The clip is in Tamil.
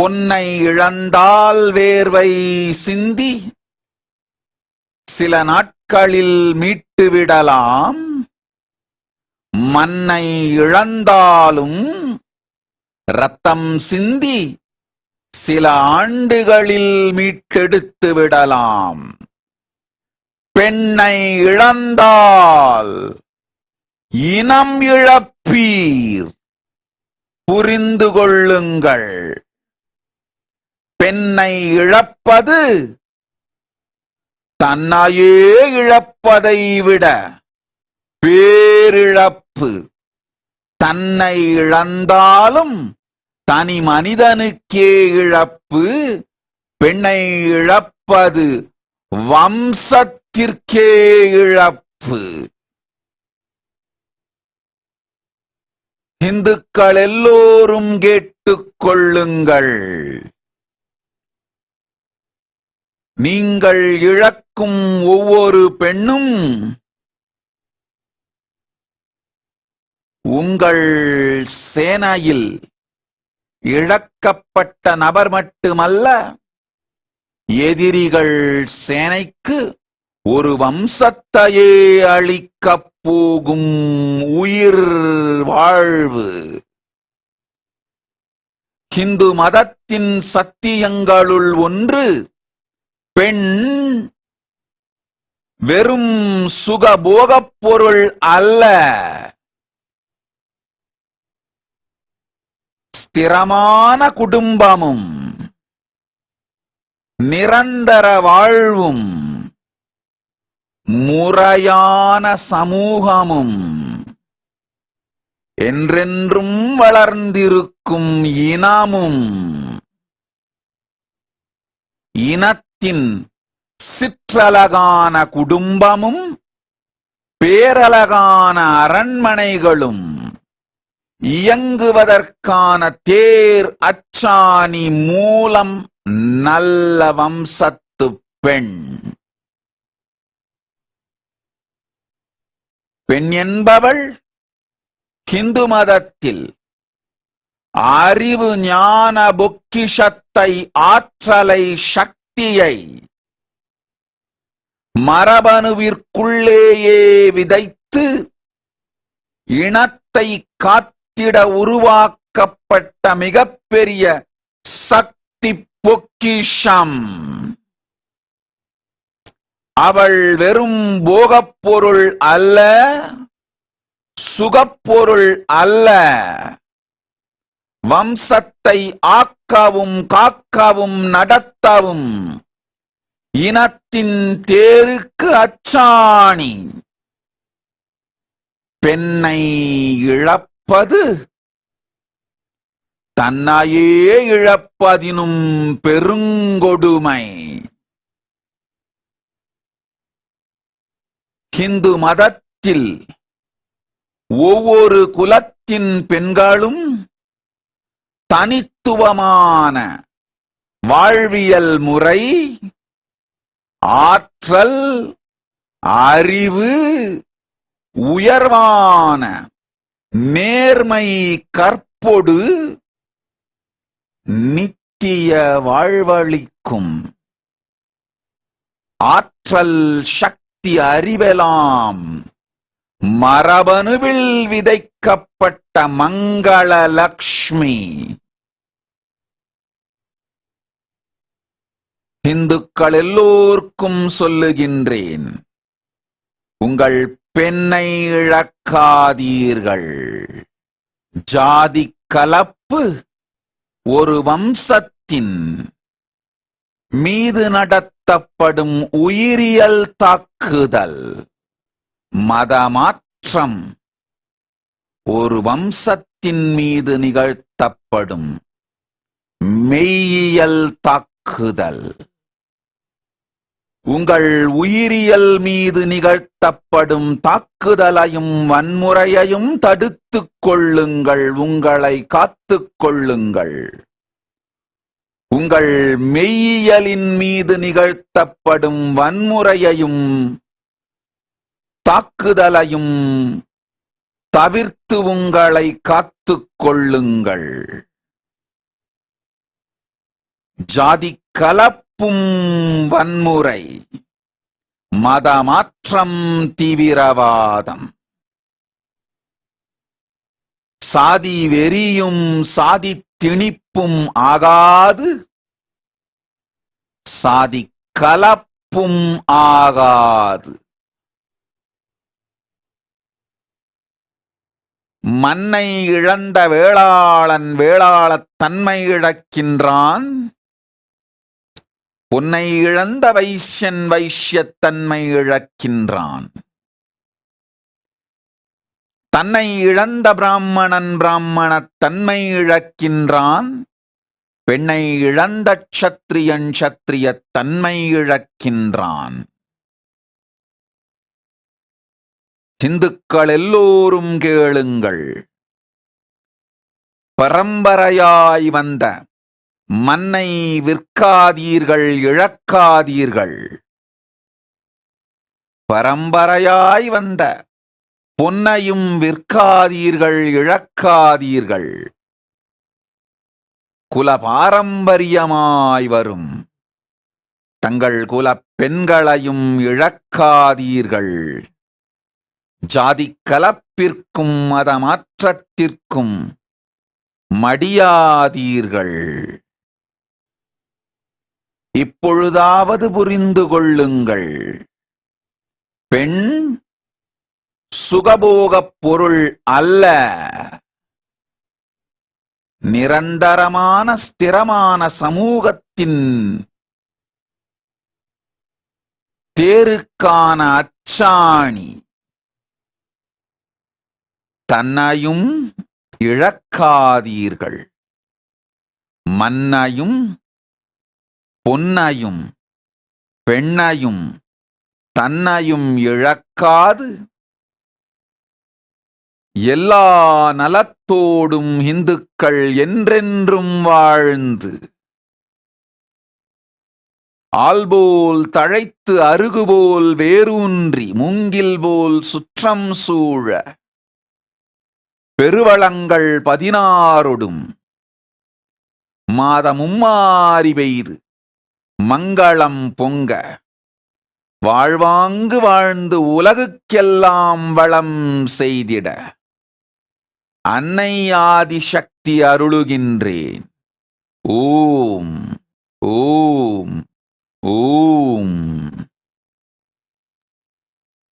பொன்னை இழந்தால் வேர்வை சிந்தி சில நாட்களில் மீட்டுவிடலாம். மண்ணை இழந்தாலும் ரத்தம் சிந்தி சில ஆண்டுகளில் மீட்டெடுத்து விடலாம். பெண்ணை இழந்தால் இனம் இழப்பீர். புரிந்து கொள்ளுங்கள். பெண்ணை இழப்பது தன்னையே இழப்பதை விட பேரிழப்பு. தன்னை இழந்தாலும் தனி மனிதனுக்கே இழப்பு. பெண்ணை இழப்பது வம்சத்திற்கே இழப்பு. இந்துக்கள் எல்லோரும் கேட்டுக் கொள்ளுங்கள். நீங்கள் இழக்கும் ஒவ்வொரு பெண்ணும் உங்கள் சேனையில் இழக்கப்பட்ட நபர் மட்டுமல்ல எதிரிகள் சேனைக்கு ஒரு வம்சத்தையே அளிக்கப் போகும் உயிர் வாழ்வு. ஹிந்து மதத்தின் சத்தியங்களுள் ஒன்று பெண் வெறும் சுகபோகப் பொருள் அல்ல. ஸ்திரமான குடும்பமும் நிரந்தர வாழ்வும் முறையான சமூகமும் என்றென்றும் வளர்ந்திருக்கும் இனமும் இனத்தின் சிற்றலகான குடும்பமும் பேரலகான அரண்மனைகளும் இயங்குவதற்கான தேர் அச்சாணி மூலம் நல்ல வம்சத்து பெண். பெண் என்பவள் ஹிந்து மதத்தில் அறிவு ஞான பொக்கிஷத்தை ஆற்றலை சக்தி சக்தியை மரபணுவிற்குள்ளேயே விதைத்து இனத்தை காத்திட உருவாக்கப்பட்ட மிகப்பெரிய சக்தி பொக்கிஷம். அவள் வெறும் போகப்பொருள் அல்ல சுகப்பொருள் அல்ல. வம்சத்தை ஆக்க காக்கவும் நடத்தவும் இனத்தின் தேருக்கு அச்சாணி. பெண்ணை இழப்பது தன்னையே இழப்பதினும் பெருங்கொடுமை. ஹிந்து மதத்தில் ஒவ்வொரு குலத்தின் பெண்களும் தனித்துவமான வாழ்வியல் முறை ஆற்றல் அறிவு உயர்வான நேர்மை கற்பொடு நித்திய வாழ்வளிக்கும். ஆற்றல் சக்தி அறிவலாம் மரபணுவில் விதைக்கப்பட்ட மங்கள லக்ஷ்மி இந்துக்கள் எல்லோர்க்கும் சொல்லுகின்றேன் உங்கள் பெண்ணை இழக்காதீர்கள். ஜாதி கலப்பு ஒரு வம்சத்தின் மீது நடத்தப்படும் உயிரியல் தாக்குதல் மதமாற்றம் ஒரு வம்சத்தின் மீது நிகழ்த்தப்படும் மெய்யியல் தாக்குதல். உங்கள் உயிரியல் மீது நிகழ்த்தப்படும் தாக்குதலையும் வன்முறையையும் தடுத்துக் கொள்ளுங்கள். உங்களை காத்துக் கொள்ளுங்கள். உங்கள் மெய்யியலின் மீது நிகழ்த்தப்படும் வன்முறையையும் தாக்குதலையும் தவிர்த்து உங்களை காத்துக் கொள்ளுங்கள். ஜாதி கலப்பும் வன்முறை. மதமாற்றம் தீவிரவாதம். சாதி வெறியும் சாதி திணிப்பும் ஆகாது. சாதி கலப்பும் ஆகாது. மன்னை இழந்த வேளாளன் வேளாளத் தன்மை இழக்கின்றான். உன்னை இழந்த வைஷ்யன் வைஷ்யத் தன்மை இழக்கின்றான். தன்னை இழந்த பிராமணன் பிராமணத்தன்மை இழக்கின்றான். பெண்ணை இழந்த க்ஷத்ரியன் க்ஷத்ரியத் தன்மை இழக்கின்றான். இந்துக்கள் எல்லோரும் கேளுங்கள். பரம்பரையாய் வந்த மன்னை விற்காதீர்கள் இழக்காதீர்கள். பரம்பரையாய் வந்த பொன்னையும் விற்காதீர்கள் இழக்காதீர்கள். குல பாரம்பரியமாய் வரும் தங்கள் குலப் பெண்களையும் இழக்காதீர்கள். ஜாதி கலப்பிற்கும் மதமாற்றத்திற்கும் மடியாதீர்கள். இப்பொழுதாவது புரிந்து கொள்ளுங்கள். பெண் சுகபோகப் பொருள் அல்ல. நிரந்தரமான ஸ்திரமான சமூகத்தின் தேருக்கான அச்சாணி. தன்னையும் இழக்காதீர்கள். மன்னையும் பொன்னையும் பெண்ணையும் தன்னையும் இழக்காது. எல்லா நலத்தோடும் இந்துக்கள் என்றென்றும் வாழ்ந்து ஆல்போல் தழைத்து அருகுபோல் வேரூன்றி மூங்கில் போல் சுற்றம் சூழ பெருவளங்கள் பதினாறொடும் மாதமும் மாறி பெய்து மங்களம் பொங்க. வாழ்வாங்கு வாழ்ந்து உலகுக்கெல்லாம் வளம் செய்திட. அன்னை ஆதிசக்தி அருளுகின்றேன். ஓம் ஓம் ஓம்